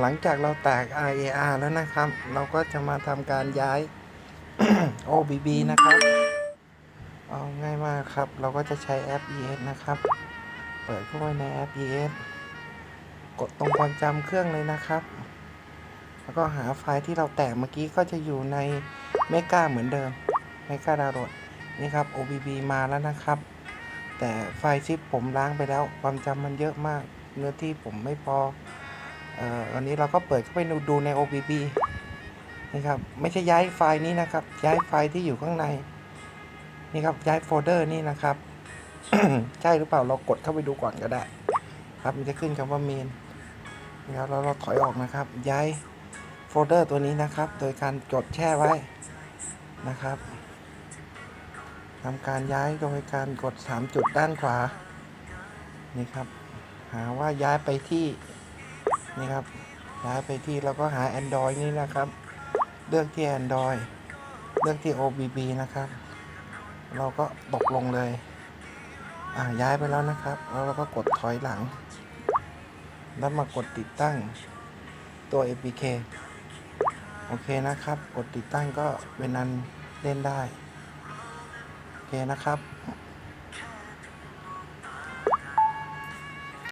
หลังจากเราแตก RAR แล้วนะครับ เราก็จะมาทำการย้าย OBB นะครับ เอาง่ายมากครับ เราก็จะใช้แอป ES นะครับ เปิดเข้าไปในแอป ES กดตรงความจำเครื่องเลยนะครับ แล้วก็หาไฟล์ที่เราแตกเมื่อกี้ก็จะอยู่ในเมกาเหมือนเดิมเมกาดาวน์โหลดนี่ครับ OBB มาแล้วนะครับ แต่ไฟล์ชิปผมล้างไปแล้ว ความจำมันเยอะมาก เนื้อที่ผมไม่พอ อันนี้เราก็เปิดเข้าไปดูใน OBB นี่ครับ ไม่ใช่ย้ายไฟล์นี้นะครับ ย้ายไฟล์ที่อยู่ข้างใน นี่ครับ ย้ายโฟลเดอร์นี่นะครับ ใช่หรือเปล่า เรากดเข้าไปดูก่อนก็ได้ ครับ มันจะขึ้นคำว่า main นะครับแล้วเราถอยออกนะครับ ย้ายโฟลเดอร์ตัวนี้นะครับ โดยการกดแช่ไว้นะครับทำการย้ายโดยการกด 3 จุดด้านขวา นี่ครับ หาว่าย้ายไปที่ นี่ครับย้ายไปที่แล้วก็หา Android นี่นะครับ เลือกที่ Android เลือกที่ OBB นะครับ เราก็ตกลงเลย อ่าย้ายไปแล้วนะครับ แล้วเราก็กดถอยหลัง แล้วมากดติดตั้งตัว APK โอเคนะครับ กดติดตั้งก็เป็นอันเล่นได้ โอเคนะครับ